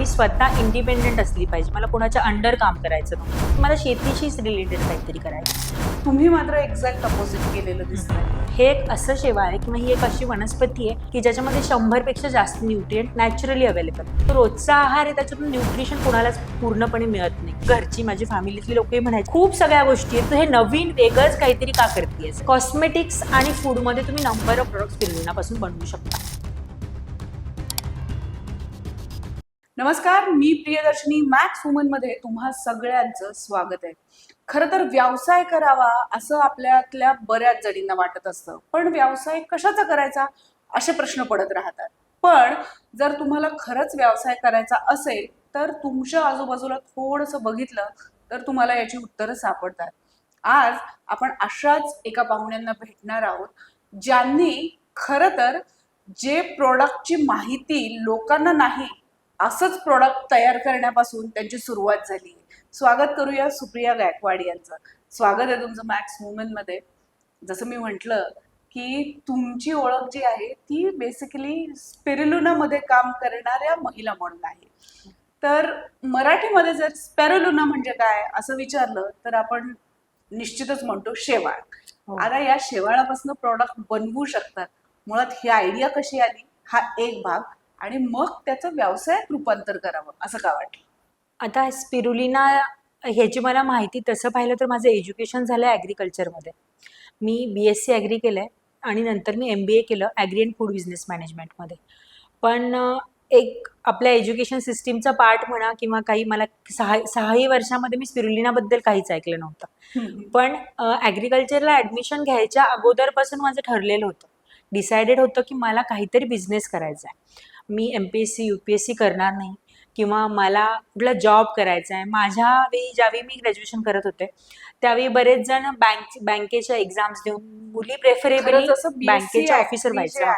मी स्वतः इंडिपेंडेंट असली पाहिजे. मला कोणाच्या अंडर काम करायचं नव्हतं. मला शेतीशीच रिलेटेड काहीतरी करायचं. तुम्ही मात्र एक्झॅक्ट अपोजिट केलेलं दिसतंय. हे एक असं सेवा आहे किंवा ही एक अशी वनस्पती आहे की ज्याच्यामध्ये शंभरपेक्षा जास्त न्यूट्रिएंट नॅचरली अवेलेबल रोजचा आहार आहे त्याच्यातून न्यूट्रिशन कोणालाच पूर्णपणे मिळत नाही. घरची माझी फॅमिलीतली लोकही म्हणायची खूप सगळ्या गोष्टी आहेत. तू हे नवीन वेगळंच काहीतरी का करतेस कॉस्मेटिक्स आणि फूडमध्ये तुम्ही नंबर ऑफ प्रोडक्ट्स फिरविण्यापासून बनवू शकता. नमस्कार मी प्रियदर्शनी मॅक्स वुमनमध्ये तुम्हा सगळ्यांचं स्वागत आहे. खरं तर व्यवसाय करावा असं आपल्यातल्या बऱ्याच जणींना वाटत असतं. पण व्यवसाय कशाचा करायचा? असे प्रश्न पडत राहतात. पण जर तुम्हाला खरंच व्यवसाय करायचा असेल तर तुमच्या आजूबाजूला थोडंसं बघितलं तर तुम्हाला याची उत्तरं सापडतात. आज आपण अशाच एका पाहुण्यांना भेटणार आहोत ज्यांनी खरं तर जे प्रोडक्टची माहिती लोकांना नाही असंच प्रॉडक्ट तयार करण्यापासून त्यांची सुरुवात झाली. स्वागत करूया सुप्रिया गायकवाड यांचं. स्वागत आहे तुमचं मॅक्समध्ये. जसं मी म्हटलं की तुमची ओळख जी आहे ती बेसिकली स्पेरुलुनामध्ये काम करणाऱ्या महिला म्हणून आहे. तर मराठीमध्ये जर स्पेरुलुना म्हणजे काय असं विचारलं तर आपण निश्चितच म्हणतो शेवाळ. हो. आता या शेवाळापासून प्रॉडक्ट बनवू शकतात. मुळात ही आयडिया कशी आली? हा एक भाग. आणि मग त्याचं व्यवसायात रूपांतर करावं असं का वाटलं? आता स्पिरुलिना ह्याची मला माहिती तसं पाहिलं तर माझं एज्युकेशन झालं आहे ॲग्रिकल्चरमध्ये. मी बी एस सी ॲग्री केलं आहे आणि नंतर मी एम बी ए केलं ॲग्री अँड फूड बिझनेस मॅनेजमेंटमध्ये. पण एक आपल्या एज्युकेशन सिस्टीमचा पार्ट म्हणा किंवा काही मला सहा सहाही वर्षामध्ये मी स्पिरुलिनाबद्दल काहीच ऐकलं नव्हतं. पण ॲग्रिकल्चरला ॲडमिशन घ्यायच्या अगोदरपासून माझं ठरलेलं होतं. डिसायडेड होतं की मला काहीतरी बिझनेस करायचा आहे मी M P S C U P S C करणार नाही किंवा मला कुठला जॉब करायचा आहे माझ्या वेळी ज्यावेळी मी ग्रॅज्युएशन करत होते त्यावेळी बरेच जण बँक बँकेच्या एक्झाम्स देऊन मुली प्रेफरेबली खरंच असं BSc बँकेचे Agri ऑफिसर व्हायचं.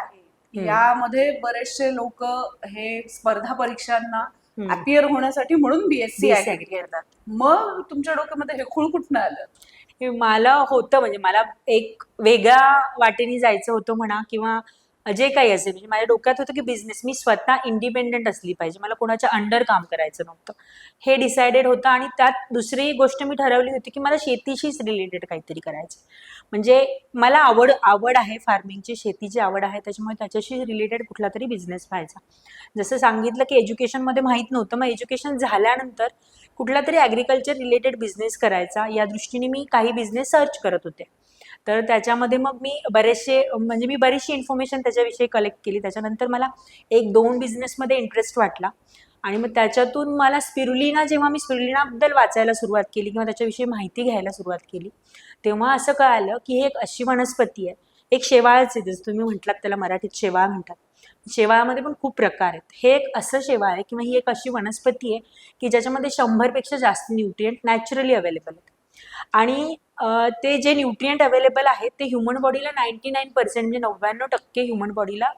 यामध्ये बरेचसे लोक हे स्पर्धा परीक्षांना. अपियर होण्यासाठी म्हणून बीएससी करतात मग तुमच्या डोक्यामध्ये हे खूळ कुठनं आलं मला होतं म्हणजे मला एक वेगळ्या वाटेने जायचं होतं म्हणा किंवा जे काही असेल म्हणजे माझ्या डोक्यात होतं की बिझनेस मी स्वतः इंडिपेंडेंट असली पाहिजे. मला कोणाच्या अंडर काम करायचं नव्हतं. हे डिसायडेड होतं आणि त्यात दुसरी गोष्ट मी ठरवली होती की मला शेतीशीच रिलेटेड काहीतरी करायचं म्हणजे मला आवड आवड आहे फार्मिंगची शेतीची आवड आहे त्याच्यामुळे त्याच्याशी रिलेटेड कुठला तरी बिझनेस व्हायचा. जसं सांगितलं की एज्युकेशनमध्ये माहीत नव्हतं मग एज्युकेशन झाल्यानंतर कुठला तरी ॲग्रिकल्चर रिलेटेड बिझनेस करायचा. या दृष्टीने मी काही बिझनेस सर्च करत होते. तर त्याच्यामध्ये मग मी बरेचसे म्हणजे मी बरीचशी इन्फॉर्मेशन त्याच्याविषयी कलेक्ट केली. त्याच्यानंतर मला एक दोन बिझनेसमध्ये इंटरेस्ट वाटला. आणि मग त्याच्यातून मला स्पिरुलिना जेव्हा मी स्पिरुलिनाबद्दल वाचायला सुरुवात केली किंवा त्याच्याविषयी माहिती घ्यायला सुरुवात केली तेव्हा असं कळालं की ही एक अशी वनस्पती आहे. एक शेवाळच आहे. जसं तुम्ही म्हटलात त्याला मराठीत शेवाळ म्हणतात. शेवाळामध्ये पण खूप प्रकार आहेत. हे एक असं शेवाळ आहे किंवा ही एक अशी वनस्पती आहे की ज्याच्यामध्ये शंभरपेक्षा जास्त न्यूट्रियंट नॅचरली अवेलेबल आहेत. आणि ते जे न्यूट्रियंट अवेलेबल आहेत ते ह्युमन बॉडीला नाईन्टी नाईन पर्सेंट म्हणजे नव्याण्णव टक्के ह्युमन बॉडीला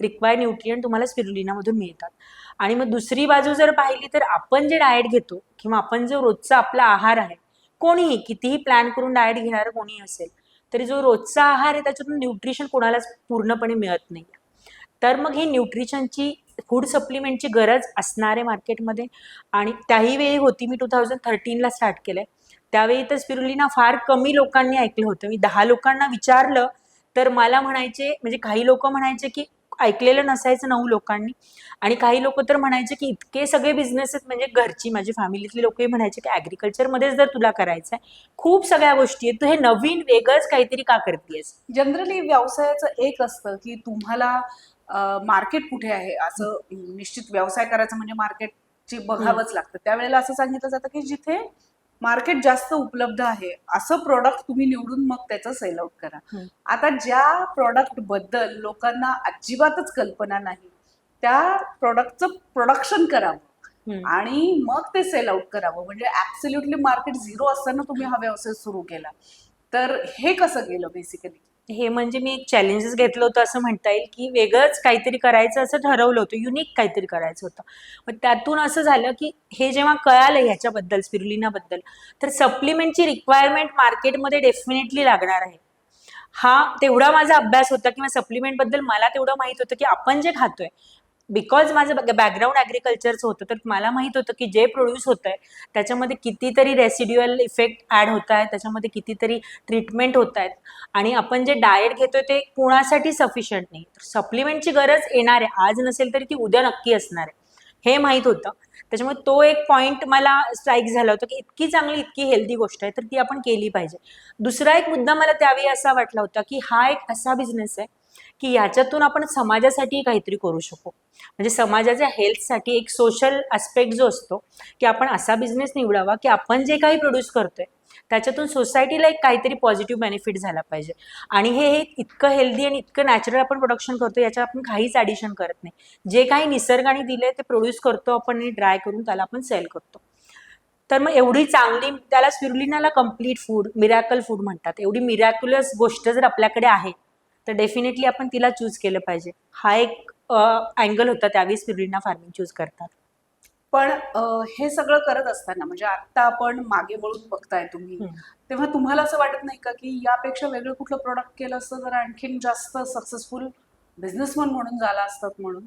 रिक्वायर्ड न्यूट्रियंट तुम्हाला स्पिरुलिनामधून मिळतात. आणि मग दुसरी बाजू जर पाहिली तर आपण जे डाएट घेतो किंवा आपण जो रोजचा आपला आहार आहे कोणीही कितीही प्लॅन करून डाएट घेणारं कोणी असेल तरी जो रोजचा आहार आहे त्याच्यातून न्यूट्रिशन कोणालाच पूर्णपणे मिळत नाही. तर मग ही न्यूट्रिशनची फूड सप्लिमेंटची गरज असणारे मार्केटमध्ये आणि त्याही वेळी होती मी टू थाउजंड थर्टीनला स्टार्ट केलंय. त्यावेळी तर स्पिरुलिना फार कमी लोकांनी ऐकलं होतं. मी दहा लोकांना विचारलं तर मला म्हणायचे म्हणजे काही लोक म्हणायचे की ऐकलेलं नसायचं नऊ लोकांनी. आणि काही लोक तर म्हणायचे की इतके सगळे बिझनेस आहेत म्हणजे घरची माझी फॅमिलीतली लोकही म्हणायचे की ॲग्रिकल्चरमध्येच जर तुला करायचं आहे खूप सगळ्या गोष्टी आहेत. तू हे नवीन वेगळंच काहीतरी का करतेस जनरली व्यवसायाचं एक असतं की तुम्हाला मार्केट कुठे आहे? असं निश्चित व्यवसाय करायचं म्हणजे मार्केटची बघावंच लागतं. त्यावेळेला असं सांगितलं जातं की जिथे मार्केट जास्त उपलब्ध आहे असं प्रोडक्ट तुम्ही निवडून मग त्याचं सेल आउट करा. आता ज्या प्रोडक्टबद्दल लोकांना अजिबातच कल्पना नाही त्या प्रोडक्टचं प्रोडक्शन करावं. आणि मग ते सेल आउट करावं. म्हणजे ऍब्सोल्युटली मार्केट झिरो असताना तुम्ही हा व्यवसाय सुरू केला. तर हे कसं केलं बेसिकली हे म्हणजे मी एक चॅलेंजेस घेतलं होतं असं म्हणता येईल की वेगळंच काहीतरी करायचं असं ठरवलं होतं युनिक काहीतरी करायचं होतं. मग त्यातून असं झालं की हे जेव्हा कळालं ह्याच्याबद्दल स्पिरुलिनाबद्दल तर सप्लिमेंटची रिक्वायरमेंट मार्केटमध्ये डेफिनेटली लागणार आहे. हा तेवढा माझा अभ्यास होता किंवा सप्लिमेंटबद्दल मला तेवढं माहीत होतं की आपण जे खातोय बिकॉज माझं बॅकग्राऊंड ॲग्रिकल्चरचं होतं तर मला माहीत होतं की जे प्रोड्यूस होत आहे त्याच्यामध्ये कितीतरी रेसिड्युअल इफेक्ट ॲड होत आहेत त्याच्यामध्ये कितीतरी ट्रीटमेंट होत आहेत आणि आपण जे डाएट घेतोय ते कोणासाठी सफिशियंट नाही. तर सप्लिमेंटची गरज येणार आहे. आज नसेल तरी ती उद्या नक्की असणार आहे. हे माहीत होतं. त्याच्यामुळे तो एक पॉईंट मला स्ट्राईक झाला होता की इतकी चांगली इतकी हेल्दी गोष्ट आहे तर ती आपण केली पाहिजे. दुसरा एक मुद्दा मला त्यावेळी असा वाटला होता की हा एक असा बिझनेस आहे की याच्यातून आपण समाजासाठी काहीतरी करू शकू. म्हणजे समाजाच्या हेल्थसाठी एक सोशल ॲस्पेक्ट जो असतो की आपण असा बिझनेस निवडावा की आपण जे काही प्रोड्यूस करतोय त्याच्यातून सोसायटीला एक काहीतरी पॉझिटिव्ह बेनिफिट झाला पाहिजे. आणि हे हे इतकं हेल्दी आणि इतकं नॅचरल आपण प्रोडक्शन करतो याच्यात आपण काहीच ॲडिशन करत नाही. जे काही निसर्गाने दिले ते प्रोड्यूस करतो आपण आणि ड्राय करून त्याला आपण सेल करतो. तर मग एवढी चांगली त्याला स्विरुलिनाला कंप्लीट फूड मिरॅकल फूड म्हणतात. एवढी मिरॅक्युलस गोष्ट जर आपल्याकडे आहे तर डेफिनेटली आपण तिला चूज केलं पाहिजे. हा एक अँगल होता त्यावेळी स्पिरुलिना फार्मिंग चूज करतात. पण हे सगळं करत असताना म्हणजे आता आपण मागे वळून बघताय तुम्ही. तेव्हा तुम्हाला असं वाटत नाही का की यापेक्षा वेगळं कुठलं प्रोडक्ट केलं असतं तर आणखीन जास्त सक्सेसफुल बिझनेसमन म्हणून झाला असतात म्हणून?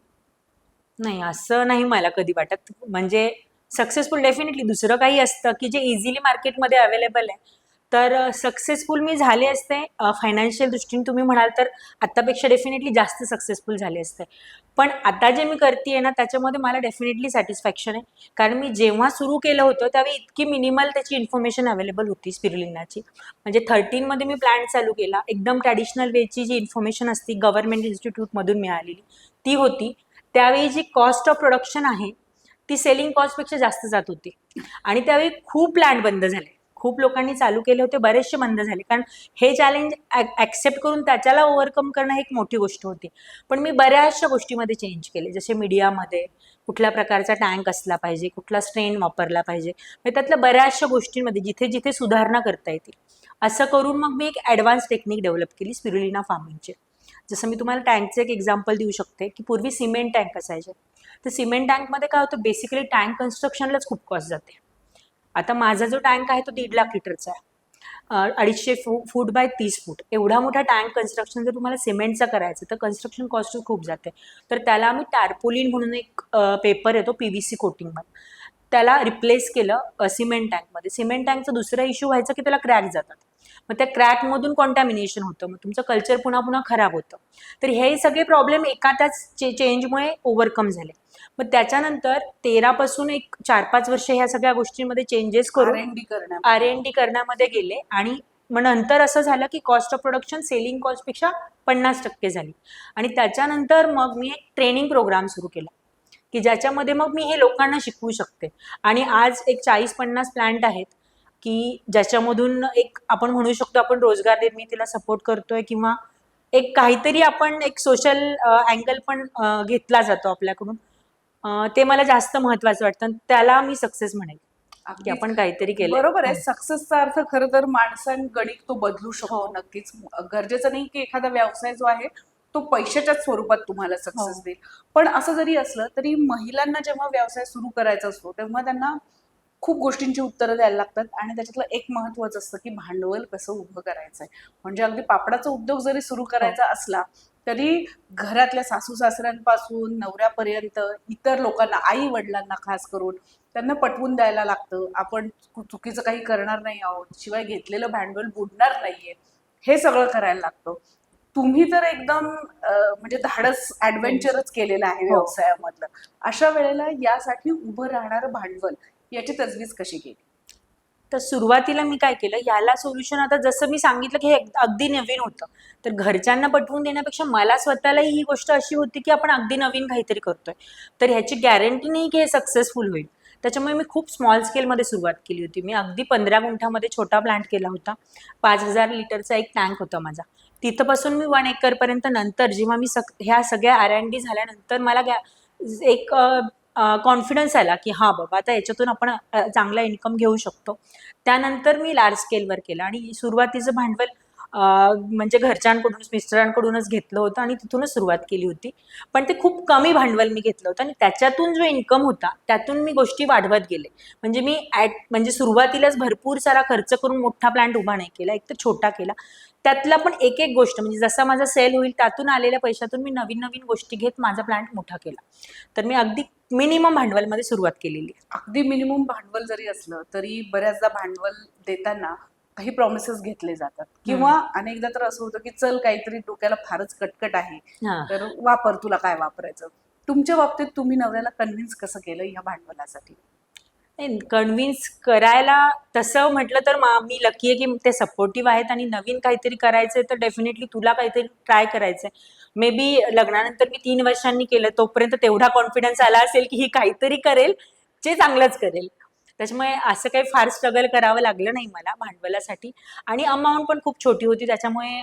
नाही असं नाही मला कधी वाटत. म्हणजे सक्सेसफुल डेफिनेटली दुसरं काही असतं की जे इझिली मार्केटमध्ये अवेलेबल आहे तर सक्सेसफुल मी झाले असते. फायनान्शियल दृष्टीने तुम्ही म्हणाल तर आत्तापेक्षा डेफिनेटली जास्त सक्सेसफुल झाले असते. पण आता जे मी करते ना त्याच्यामध्ये मला डेफिनेटली सॅटिस्फॅक्शन आहे. कारण मी जेव्हा सुरू केलं होतं त्यावेळी इतकी मिनिमल त्याची इन्फॉर्मेशन अवेलेबल होती स्पिरुलिनाची म्हणजे थर्टीनमध्ये मी प्लॅन चालू केला. एकदम ट्रॅडिशनल वेची जी इन्फॉर्मेशन असती गव्हर्नमेंट इन्स्टिट्यूटमधून मिळालेली ती होती. त्यावेळी जी कॉस्ट ऑफ प्रोडक्शन आहे ती सेलिंग कॉस्टपेक्षा जास्त जात होती. आणि त्यावेळी खूप प्लॅन बंद झाले. खूप लोकांनी चालू केले होते बरेचसे बंद झाले. कारण हे चॅलेंज ॲक्सेप्ट करून त्याच्याला ओव्हरकम करणं ही एक मोठी गोष्ट होती. पण मी बऱ्याचशा गोष्टीमध्ये चेंज केले. जसे मीडियामध्ये कुठल्या प्रकारचा टँक असला पाहिजे कुठला स्ट्रेन वापरला पाहिजे. म्हणजे त्यातल्या बऱ्याचशा गोष्टींमध्ये जिथे जिथे सुधारणा करता येतील. असं करून मग मी एक ॲडव्हान्स टेक्निक डेव्हलप केली स्पिरुलिना फार्मिंगची जसं मी तुम्हाला टँकचं एक एक्झाम्पल देऊ शकते की पूर्वी सिमेंट टँक असायचे. तर सिमेंट टँकमध्ये काय होतं बेसिकली टँक कन्स्ट्रक्शनलाच खूप कॉस्ट जाते. आता माझा जो टँक आहे तो दीड लाख लिटरचा आहे. अडीचशे फू फूट बाय तीस फूट. एवढा मोठा टँक कन्स्ट्रक्शन जर तुम्हाला सिमेंटचा करायचं तर कन्स्ट्रक्शन कॉस्ट खूप जाते. तर त्याला आम्ही टार्पोलिन म्हणून एक पेपर येतो पी व्ही सी कोटिंगमध्ये त्याला रिप्लेस केलं सिमेंट टँकमध्ये सिमेंट टँकचा दुसरा इश्यू व्हायचा की त्याला क्रॅक जातात. मग त्या क्रॅकमधून कॉन्टॅमिनेशन होतं. मग तुमचं कल्चर पुन्हा पुन्हा खराब होतं. तर हे सगळे प्रॉब्लेम एका त्याच चे चेंजमुळे ओव्हरकम झाले. मग त्याच्यानंतर तेरापासून एक चार पाच वर्ष ह्या सगळ्या गोष्टींमध्ये चेंजेस करून आर एन डी करण्यामध्ये. गेले आणि मग नंतर असं झालं की कॉस्ट ऑफ प्रोडक्शन सेलिंग कॉस्टपेक्षा पन्नास टक्के झाली. आणि त्याच्यानंतर मग मी एक ट्रेनिंग प्रोग्राम सुरू केला. की ज्याच्यामध्ये मग मी हे लोकांना शिकवू शकते. आणि आज एक चाळीस पन्नास प्लांट आहेत की ज्याच्यामधून एक आपण म्हणू शकतो आपण रोजगार निर्मितीला सपोर्ट करतोय किंवा एक काहीतरी आपण एक सोशल अँगल पण घेतला जातो आपल्याकडून. ते मला जास्त महत्वाचं वाटतं त्याला मी सक्सेस म्हणेल की. आपण काहीतरी केलं बरोबर आहे. सक्सेसचा अर्थ खरं तर माणसांगणिक तो बदलू शकतो हो. नक्कीच. गरजेचं नाही की एखादा व्यवसाय जो आहे तो पैशाच्याच स्वरूपात तुम्हाला सक्सेस हो. देईल. पण असं जरी असलं तरी महिलांना जेव्हा व्यवसाय सुरू करायचा असतो तेव्हा त्यांना खूप गोष्टींची उत्तरं द्यायला लागतात आणि त्याच्यातलं एक महत्वाचं असतं की भांडवल कसं उभं करायचंय. म्हणजे अगदी पापडाचा उद्योग जरी सुरू करायचा असला तरी घरातल्या सासू सासऱ्यांपासून नवऱ्यापर्यंत इतर लोकांना आई वडिलांना खास करून त्यांना पटवून द्यायला लागतं. आपण चुकीचं काही करणार नाही आहोत शिवाय घेतलेलं भांडवल बुडणार नाहीये. हे सगळं करायला लागतं. तुम्ही तर एकदम म्हणजे धाडस ऍडव्हेंचरच केलेलं आहे हो. व्यवसायामधलं. अशा वेळेला यासाठी उभं राहणारं भांडवल याची तजवीज कशी केली? तर सुरुवातीला मी काय केलं याला सोल्युशन आता जसं मी सांगितलं की हे अगदी नवीन होतं. तर घरच्यांना पटवून देण्यापेक्षा मला स्वतःलाही ही गोष्ट अशी होती की आपण अगदी नवीन काहीतरी करतोय. तर ह्याची गॅरंटी नाही की हे सक्सेसफुल होईल. त्याच्यामुळे मी खूप स्मॉल स्केलमध्ये सुरुवात केली होती. मी अगदी पंधरा गुंठामध्ये छोटा प्लांट केला होता. पाच हजार लिटरचा एक टँक होता माझा. तिथंपासून मी वन एकरपर्यंत नंतर जेव्हा मी सग ह्या सगळ्या आर अँड डी झाल्यानंतर मला गॅ- एक कॉन्फिडन्स आला की हा बाबा आता याच्यातून आपण चांगला इन्कम घेऊ शकतो. त्यानंतर मी लार्ज स्केलवर केलं आणि सुरुवातीचं भांडवल म्हणजे घरच्यांकडूनच मिस्टरांकडूनच घेतलं होतं आणि तिथूनच सुरुवात केली होती. पण ते खूप कमी भांडवल मी घेतलं होतं आणि त्याच्यातून जो इन्कम होता त्यातून मी गोष्टी वाढवत गेले. म्हणजे मी ॲट म्हणजे सुरुवातीलाच भरपूर सारा खर्च करून मोठा प्लांट उभा नाही केला एक तर छोटा केला. त्यातला पण एक एक गोष्ट म्हणजे जसा माझा सेल होईल त्यातून आलेल्या पैशातून मी नवीन नवीन गोष्टी घेत माझा प्लांट मोठा केला. तर मी अगदी मिनिमम भांडवलमध्ये सुरुवात केलेली अगदी मिनिमम भांडवल जरी असलं तरी बऱ्याचदा भांडवल देताना काही प्रॉमिसेस घेतले जातात. किंवा अनेकदा तर असं होतं की चल काहीतरी डोक्याला फारच कटकट आहे. तर वापर तुला काय वापरायचं? तुमच्या बाबतीत तुम्ही नवऱ्याला कन्व्हिन्स कसं केलं ह्या भांडवलासाठी? कन्व्हिन्स करायला तसं म्हटलं तर मा- मी लकी आहे की ते सपोर्टिव्ह आहेत आणि नवीन काहीतरी करायचंय तर डेफिनेटली तुला काहीतरी ट्राय करायचंय. मे बी लग्नानंतर मी तीन वर्षांनी केलं तोपर्यंत तेवढा कॉन्फिडन्स आला असेल की ही काहीतरी करेल जे चांगलंच करेल. त्याच्यामुळे असं काही फार स्ट्रगल करावं लागलं नाही मला भांडवलासाठी. आणि अमाऊंट पण खूप छोटी होती त्याच्यामुळे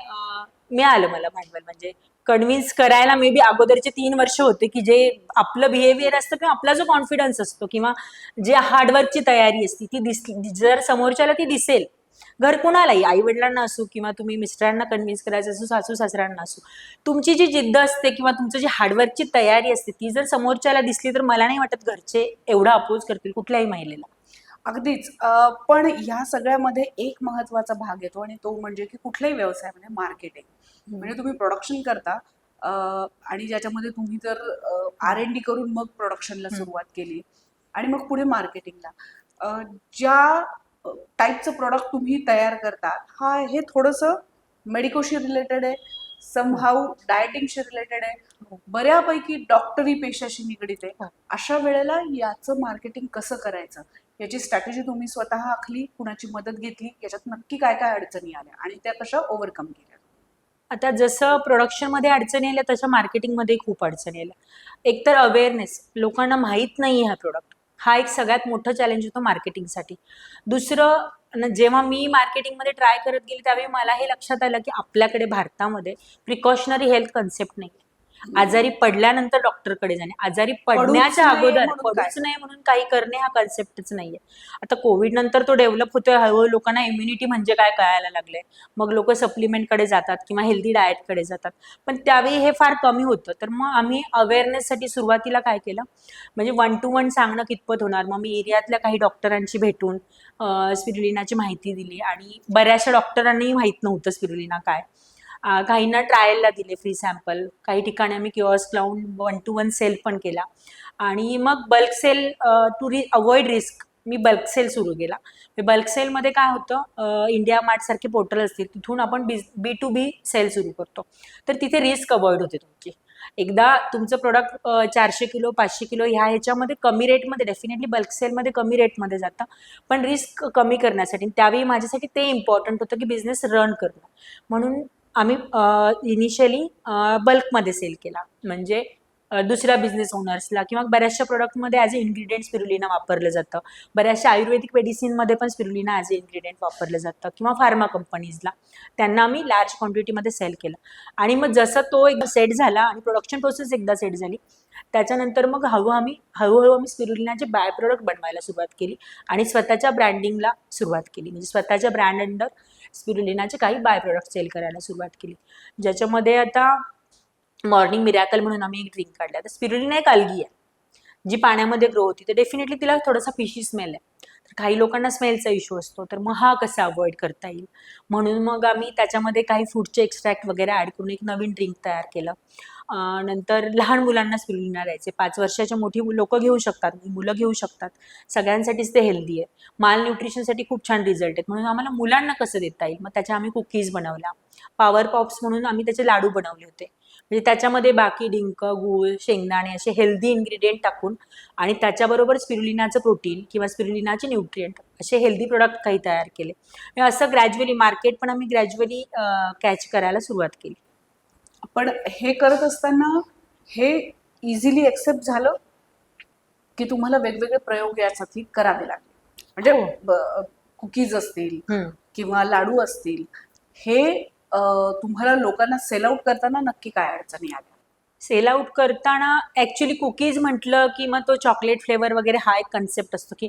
मिळालं मला भांडवल. म्हणजे कन्व्हिन्स करायला मे बी अगोदरचे तीन वर्ष होते की जे आपलं बिहेवियर असतं किंवा आपला जो कॉन्फिडन्स असतो किंवा जे हार्डवर्कची तयारी असते ती दिसली जर समोरच्याला ती दिसेल. घर कुणालाही आई वडिलांना असो किंवा तुम्ही मिस्टरांना कन्व्हिन्स करायचं असो सासू सासऱ्यांना असो. तुमची जी जिद्द असते किंवा तुमचं जी हार्डवर्कची तयारी असते ती जर समोरच्याला दिसली तर मला नाही वाटत घरचे एवढा अपोज करतील कुठल्याही महिलेला. अगदीच. पण ह्या सगळ्यामध्ये एक महत्त्वाचा भाग येतो आणि तो म्हणजे की कुठल्याही व्यवसायामध्ये मार्केटिंग. म्हणजे तुम्ही प्रोडक्शन करता आणि ज्याच्यामध्ये तुम्ही जर आर एन डी करून मग प्रोडक्शनला. सुरुवात केली आणि मग पुढे मार्केटिंगला ज्या टाईपचं प्रोडक्ट तुम्ही तयार करता हा हे थोडंसं मेडिकोशी रिलेटेड आहे समहाऊ डायटिंगशी रिलेटेड आहे बऱ्यापैकी डॉक्टरी पेशाशी निगडीत आहे. हो. अशा वेळेला याचं मार्केटिंग कसं करायचं? याची स्ट्रॅटेजी तुम्ही स्वतः आखली कुणाची मदत घेतली याच्यात नक्की काय काय अडचणी आल्या आणि त्या कशा ओव्हरकम केल्या? आता जसं प्रोडक्शनमध्ये अडचणी आल्या तशा मार्केटिंगमध्ये खूप अडचणी आल्या. एकतर अवेअरनेस लोकांना माहीत नाही हा प्रोडक्ट हा एक सगळ्यात मोठं चॅलेंज होतं मार्केटिंगसाठी दुसरं जेव्हा मी मार्केटिंगमध्ये ट्राय करत गेली त्यावेळी मला हे लक्षात आलं की आपल्याकडे भारतामध्ये प्रिकॉशनरी हेल्थ कन्सेप्ट नाही आजारी पडल्यानंतर डॉक्टरकडे जाणे. आजारी पडण्याच्या अगोदर? पडूच नाही म्हणून काही करणे हा कन्सेप्टच नाहीये. आता कोविड नंतर तो डेव्हलप होतोय. हळूहळू लोकांना इम्युनिटी म्हणजे काय कळायला लागलंय. मग लोक सप्लिमेंटकडे जातात किंवा हेल्दी डाएटकडे जातात. पण त्यावेळी हे फार कमी होतं. तर मग आम्ही अवेअरनेससाठी सुरुवातीला काय केलं? म्हणजे वन टू वन सांगणं कितपत होणार? मग मी एरियातल्या काही डॉक्टरांशी भेटून स्पिरुलिनाची माहिती दिली. आणि बऱ्याचशा डॉक्टरांनाही माहीत नव्हतं स्पिरुलिना काय. काहींना ट्रायलला दिले फ्री सॅम्पल काही ठिकाणी आम्ही क्युअर्स लावून वन टू वन सेल पण केला. आणि मग बल्क सेल टू रि अवॉइड रिस्क मी बल्क सेल सुरू केला. बल्क सेलमध्ये काय होतं इंडिया मार्ट सारखे पोर्टल असतील तिथून आपण बी बी टू बी सेल सुरू करतो. तर तिथे रिस्क अवॉइड होते तुमची. एकदा तुमचं प्रोडक्ट चारशे किलो पाचशे किलो ह्या ह्याच्यामध्ये कमी रेटमध्ये डेफिनेटली बल्क सेलमध्ये कमी रेटमध्ये जातं. पण रिस्क कमी करण्यासाठी त्यावेळी माझ्यासाठी ते इम्पॉर्टंट होतं की बिझनेस रन करणं. म्हणून आम्ही इनिशियली बल्कमध्ये सेल केला. म्हणजे दुसऱ्या बिझनेस ओनर्सला किंवा बऱ्याचशा प्रोडक्टमध्ये ॲज अ इन्ग्रेडियंट स्पिरुलिना वापरलं जातं. बऱ्याचशा आयुर्वेदिक मेडिसिनमध्ये पण स्पिरुलिना ॲज अ इन्ग्रेडियंट वापरलं जातं. किंवा फार्मा कंपनीजला त्यांना आम्ही लार्ज क्वांटिटीमध्ये सेल केलं. आणि मग जसं तो एकदा सेट झाला आणि प्रोडक्शन प्रोसेस एकदा सेट झाली त्याच्यानंतर मग हळू आम्ही हळूहळू आम्ही स्पिरुलिनाचे बाय प्रोडक्ट बनवायला सुरुवात केली आणि स्वतःच्या ब्रँडिंगला सुरुवात केली. म्हणजे स्वतःच्या ब्रँड अंडर स्पिरुलिनाचे काही बाय प्रोडक्ट सेल करायला सुरुवात केली. ज्याच्यामध्ये आता मॉर्निंग मिरॅकल म्हणून आम्ही एक ड्रिंक काढला. तर स्पिरुलिना एक अलगी आहे. जी पाण्यामध्ये ग्रो होती तर डेफिनेटली तिला थोडासा फिशी स्मेल आहे. तर काही लोकांना स्मेलचा इश्यू असतो तर मग हा कसा अवॉइड करता येईल? म्हणून मग आम्ही त्याच्यामध्ये काही फूडचे एक्स्ट्रॅक्ट वगैरे ॲड करून एक नवीन ड्रिंक तयार केलं. नंतर लहान मुलांना स्पिरुलिना द्यायचे पाच वर्षाच्या मोठी लोक घेऊ शकतात मुलं घेऊ शकतात. सगळ्यांसाठीच ते हेल्दी आहे. माल न्यूट्रिशनसाठी खूप छान रिझल्ट आहेत. म्हणून आम्हाला मुलांना कसं देता येईल? मग त्याच्या आम्ही कुकीज बनवल्या. पॉवर पॉप्स म्हणून आम्ही त्याचे लाडू बनवले होते. म्हणजे त्याच्यामध्ये बाकी डिंक गूळ शेंगदाणे असे हेल्दी इन्ग्रेडियंट टाकून आणि त्याच्याबरोबर स्पिरुलिनाचं प्रोटीन किंवा स्पिरुलिनाचे न्यूट्रियंट असे हेल्दी प्रोडक्ट काही तयार केले. म्हणजे असं ग्रॅज्युअली मार्केट पण आम्ही ग्रॅज्युअली कॅच करायला सुरुवात केली. पण हे करत असताना हे इझिली एक्सेप्ट झालं? की तुम्हाला वेगवेगळे प्रयोग यासाठी करावे लागले? म्हणजे हो. कुकीज असतील किंवा लाडू असतील हे तुम्हाला लोकांना सेल आउट करताना नक्की काय अडचणी आल्या? सेल आउट करताना ॲक्च्युली कुकीज म्हटलं की मग तो चॉकलेट फ्लेवर वगैरे हा एक कन्सेप्ट असतो की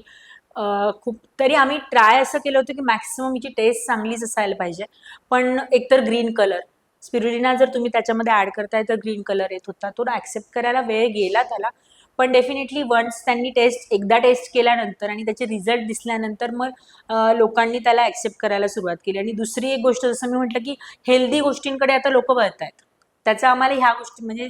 खूप तरी आम्ही ट्राय असं केलं होतं की मॅक्सिमम हिची टेस्ट चांगलीच असायला पाहिजे. पण एकतर ग्रीन कलर स्पिरुलिना जर तुम्ही त्याच्यामध्ये ऍड करताय तर ग्रीन कलर येत होता. तो ऍक्सेप्ट करायला वेळ गेला त्याला. पण डेफिनेटली वन्स त्यांनी टेस्ट एकदा टेस्ट केल्यानंतर आणि त्याचे रिझल्ट दिसल्यानंतर मग लोकांनी त्याला ऍक्सेप्ट करायला सुरुवात केली. आणि दुसरी एक गोष्ट जसं मी म्हटलं की हेल्दी गोष्टींकडे आता लोक वळत आहेत त्याचा आम्हाला ह्या गोष्टी म्हणजे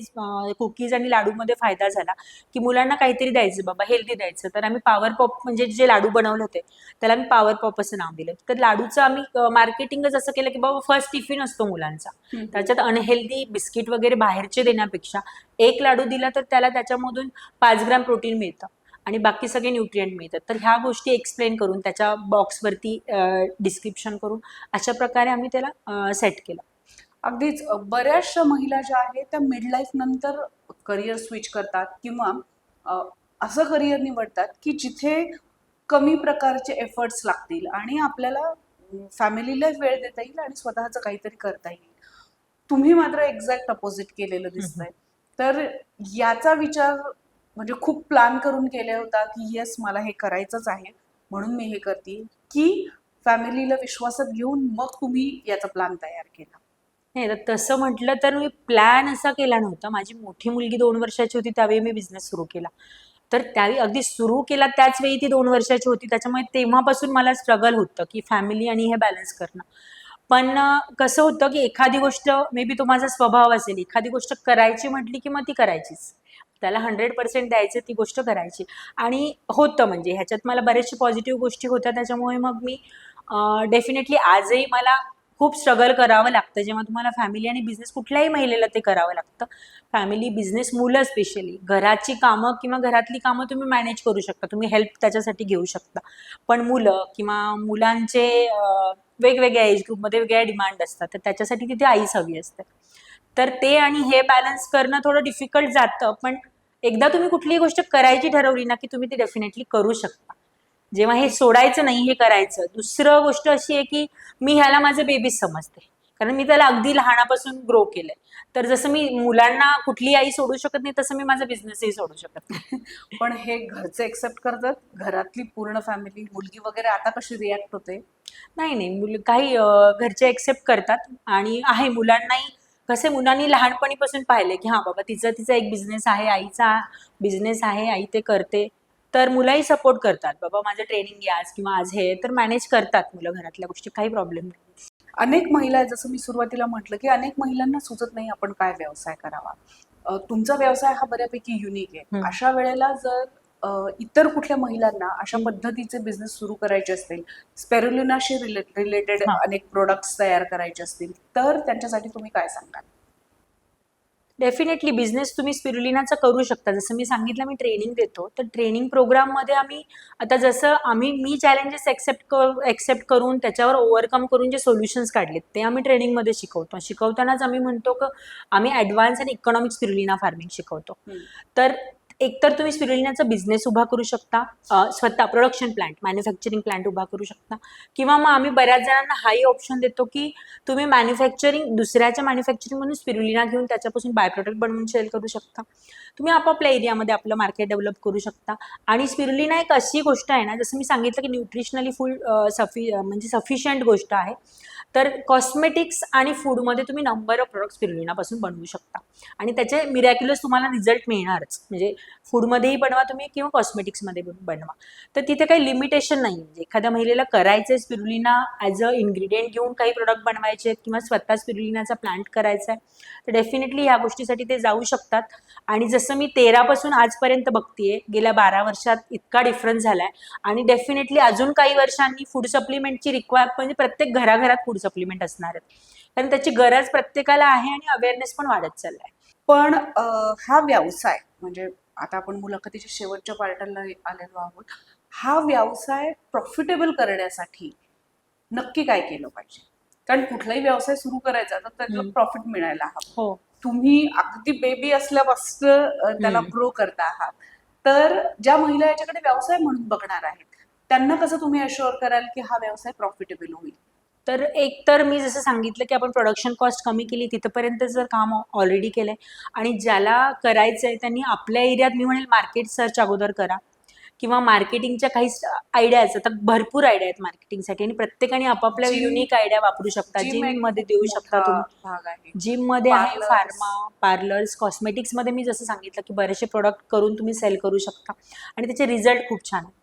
कुकीज आणि लाडूमध्ये फायदा झाला की मुलांना काहीतरी द्यायचं बाबा हेल्दी द्यायचं. तर आम्ही पॉवर पॉप म्हणजे जे लाडू बनवले होते त्याला आम्ही पॉवर पॉप असं नाव दिलं. तर लाडूचं आम्ही मार्केटिंगच असं केलं की बाबा फर्स्ट टिफिन असतो मुलांचा. त्याच्यात अनहेल्दी बिस्किट वगैरे बाहेरचे देण्यापेक्षा एक लाडू दिला तर त्याला त्याच्यामधून पाच ग्राम प्रोटीन मिळतं आणि बाकी सगळे न्यूट्रिएंट मिळतात. तर ह्या गोष्टी एक्सप्लेन करून त्याच्या बॉक्सवरती डिस्क्रिप्शन करून अशा प्रकारे आम्ही त्याला सेट केलं. अगदीच बऱ्याचशा महिला ज्या आहेत त्या मिड लाईफ नंतर करिअर स्विच करतात किंवा असं करिअर निवडतात की जिथे कमी प्रकारचे एफर्ट्स लागतील आणि आपल्याला फॅमिलीला वेळ देता येईल आणि स्वतःचं काहीतरी करता येईल. तुम्ही मात्र एक्झॅक्ट अपोजिट केलेलं दिसतंय. तर याचा विचार म्हणजे खूप प्लॅन करून केला होता की येस मला हे करायचंच आहे म्हणून मी हे करते की फॅमिलीला विश्वासात घेऊन मग तुम्ही याचा प्लॅन तयार केला. नाही तर तसं म्हटलं तर मी प्लॅन असा केला नव्हता. माझी मोठी मुलगी दोन वर्षाची होती त्यावेळी मी बिझनेस सुरू केला. तर त्यावेळी अगदी सुरू केला त्याच वेळी ती दोन वर्षाची होती. त्याच्यामुळे तेव्हापासून मला स्ट्रगल होतं की फॅमिली आणि हे बॅलन्स करणं. पण कसं होतं की एखादी गोष्ट मे बी तो माझा स्वभाव असेल. एखादी गोष्ट करायची म्हटली की मग ती करायचीच. त्याला हंड्रेड पर्सेंट द्यायचं ती गोष्ट करायची. आणि होतं म्हणजे ह्याच्यात मला बऱ्याचशा पॉझिटिव्ह गोष्टी होत्या. त्याच्यामुळे मग मी डेफिनेटली आजही मला खूप स्ट्रगल करावं लागतं. जेव्हा तुम्हाला फॅमिली आणि बिझनेस कुठल्याही महिलेला ते करावं लागतं. फॅमिली बिझनेस मुलं स्पेशली घराची कामं किंवा घरातली कामं तुम्ही मॅनेज करू शकता. तुम्ही हेल्प त्याच्यासाठी घेऊ शकता. पण मुलं किंवा मुलांचे वेगवेगळ्या एज ग्रुपमध्ये वेगळ्या डिमांड असतात. तर त्याच्यासाठी तिथे आईच हवी असते. तर ते आणि हे बॅलन्स करणं थोडं डिफिकल्ट जातं. पण एकदा तुम्ही कुठलीही गोष्ट करायची ठरवली ना की तुम्ही ती डेफिनेटली करू शकता. जेव्हा हे सोडायचं नाही हे करायचं. दुसरं गोष्ट अशी आहे की मी ह्याला माझं बेबीज समजते. कारण मी त्याला अगदी लहानापासून ग्रो केलंय. तर जसं मी मुलांना कुठली आई सोडू शकत नाही तसं मी माझा बिझनेसही सोडू शकत नाही. पण हे घरचे एक्सेप्ट करतात? घरातली पूर्ण फॅमिली मुलगी वगैरे आता कशी रिॲक्ट होते? नाही नाही. मुल काही घरचे एक्सेप्ट करतात. आणि आहे मुलांनाही कसे मुलांनी लहानपणीपासून पाहिले की हा बाबा तिचं तिचा एक बिझनेस आहे आईचा बिझनेस आहे आई ते करते. तर मुलंही सपोर्ट करतात बाबा माझं ट्रेनिंग आज किंवा आज हे तर मॅनेज करतात मुलं घरातल्या गोष्टी काही प्रॉब्लेम नाही अनेक महिला जसं मी सुरुवातीला म्हटलं की अनेक महिलांना सुचत नाही आपण काय व्यवसाय करावा तुमचा व्यवसाय हा बऱ्यापैकी युनिक आहे. अशा वेळेला जर इतर कुठल्या महिलांना अशा. पद्धतीचे बिझनेस सुरू करायचे असतील स्पेरुलिनाशी रिलेटेड. अनेक प्रोडक्ट्स तयार करायचे असतील तर त्यांच्यासाठी तुम्ही काय सांगाल डेफिनेटली बिझनेस तुम्ही स्पिरुलिनाचा करू शकता. जसं मी सांगितलं मी ट्रेनिंग देतो. तर ट्रेनिंग प्रोग्राममध्ये आम्ही आता जसं आम्ही मी चॅलेंजेस एक्सेप्ट एक्सेप्ट करून त्याच्यावर ओव्हरकम करून जे सोल्युशन्स काढलेत ते आम्ही ट्रेनिंगमध्ये शिकवतो. शिकवतानाच आम्ही म्हणतो की आम्ही ॲडव्हान्स आणि इकॉनॉमिक स्पिरुलिना फार्मिंग शिकवतो. तर एकतर तुम्ही स्पिरुलिनाचा बिझनेस उभा करू शकता स्वतः प्रोडक्शन प्लांट मॅन्युफॅक्चरिंग प्लांट उभा करू शकता. किंवा मग आम्ही बऱ्याच जणांना हाही ऑप्शन देतो की तुम्ही मॅन्युफॅक्चरिंग दुसऱ्याच्या मॅन्युफॅक्चरिंग म्हणून स्पिरुलिना घेऊन त्याच्यापासून बाय प्रोडक्ट बनवून सेल करू शकता. तुम्ही आपापल्या एरियामध्ये आपलं मार्केट डेव्हलप करू शकता. आणि स्पिरुलिना एक अशी गोष्ट आहे ना जसं मी सांगितलं की न्यूट्रिशनली फुल सफि म्हणजे सफिशियंट गोष्ट आहे. तर कॉस्मेटिक्स आणि फूडमध्ये तुम्ही नंबर ऑफ प्रोडक्ट स्पिरुलिनापासून बनवू शकता. आणि त्याचे मिरॅक्युलस तुम्हाला रिझल्ट मिळणारच. म्हणजे फूडमध्येही बनवा तुम्ही किंवा कॉस्मेटिक्समध्ये बनवा. तर तिथे काही लिमिटेशन नाही म्हणजे एखाद्या महिलेला करायचं आहे स्पिरुलिना ॲज अ इन्ग्रेडियंट घेऊन काही प्रोडक्ट बनवायचे आहेत किंवा स्वतः स्पिरुलिनाचा प्लांट करायचा आहे तर डेफिनेटली ह्या गोष्टीसाठी ते जाऊ शकतात. आणि जसं मी तेरापासून आजपर्यंत बघतीये गेल्या बारा वर्षात इतका डिफरन्स झालाय. आणि डेफिनेटली अजून काही वर्षांनी फूड सप्लिमेंटची रिक्वायर म्हणजे प्रत्येक घराघरात फूड सप्लिमेंट असणार आहेत. कारण त्याची गरज प्रत्येकाला आहे आणि अवेअरनेस पण वाढत चाललाय. पण हा व्यवसाय म्हणजे आता आपण मुलाखतीच्या शेवटच्या पार्टला आलेलो आहोत. हा व्यवसाय प्रॉफिटेबल करण्यासाठी नक्की काय केलं पाहिजे? कारण कुठलाही व्यवसाय सुरू करायचा तर त्याला. प्रॉफिट मिळायला हवं. हो. तुम्ही अगदी बेबी असल्यापासून त्याला. ग्रो करता आहात. तर ज्या महिला याच्याकडे व्यवसाय म्हणून बघणार आहेत त्यांना कसं तुम्ही अश्युअर कराल की हा व्यवसाय प्रॉफिटेबल होईल? तर एक तर मी जसं सांगितलं की आपण प्रोडक्शन कॉस्ट कमी केली तिथपर्यंत जर काम ऑलरेडी केलंय आणि ज्याला करायचं आहे त्यांनी आपल्या एरियात मी म्हणेल मार्केट सर्च अगोदर करा किंवा मार्केटिंगच्या काही आयडियाज आता भरपूर आयडिया आहेत मार्केटिंगसाठी आणि प्रत्येकाने आपापल्या युनिक आयडिया वापरू शकता. जिममध्ये देऊ शकता तुम्ही. जिममध्ये आहे. फार्मा पार्लर्स कॉस्मेटिक्समध्ये मी जसं सांगितलं की बरेचसे प्रोडक्ट करून तुम्ही सेल करू शकता. आणि त्याचे रिझल्ट खूप छान आहेत.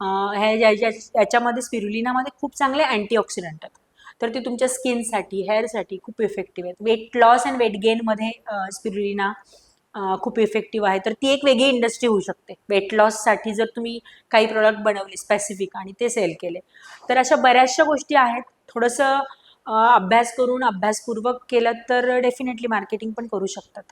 ह्या याच्यामध्ये स्पिरुलिनामध्ये खूप चांगले अँटीऑक्सिडंट आहेत. तर ती तुमच्या स्किनसाठी हेअरसाठी खूप इफेक्टिव्ह आहेत वेट लॉस अँड वेट गेनमध्ये स्पिरुलिना खूप इफेक्टिव्ह आहे. तर ती एक वेगळी इंडस्ट्री होऊ शकते. वेट लॉससाठी जर तुम्ही काही प्रोडक्ट बनवले स्पेसिफिक आणि ते सेल केले. तर अशा बऱ्याचशा गोष्टी आहेत. थोडंसं अभ्यास करून अभ्यासपूर्वक केलं तर डेफिनेटली मार्केटिंग पण करू शकतात.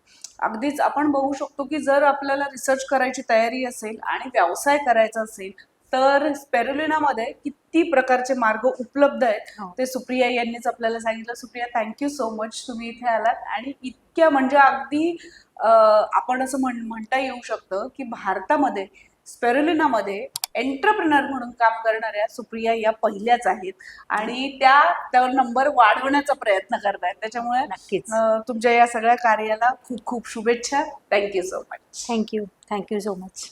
अगदीच आपण बघू शकतो की जर आपल्याला रिसर्च करायची तयारी असेल आणि व्यवसाय करायचा असेल तर स्पेरुलिनामध्ये किती प्रकारचे मार्ग उपलब्ध आहेत हो. ते सुप्रिया यांनीच आपल्याला सांगितलं. सुप्रिया थँक्यू सो मच तुम्ही इथे आलात. आणि इतक्या म्हणजे अगदी आपण असं म्हण म्हणता येऊ शकतं की भारतामध्ये स्पेरुलिनामध्ये एंटरप्रिनर म्हणून काम करणाऱ्या सुप्रिया या पहिल्याच आहेत. आणि त्या त्यावर नंबर वाढवण्याचा प्रयत्न करतायत. त्याच्यामुळे नक्कीच. तुमच्या या सगळ्या कार्याला खूप खूप शुभेच्छा. Thank you so much thank you thank you so much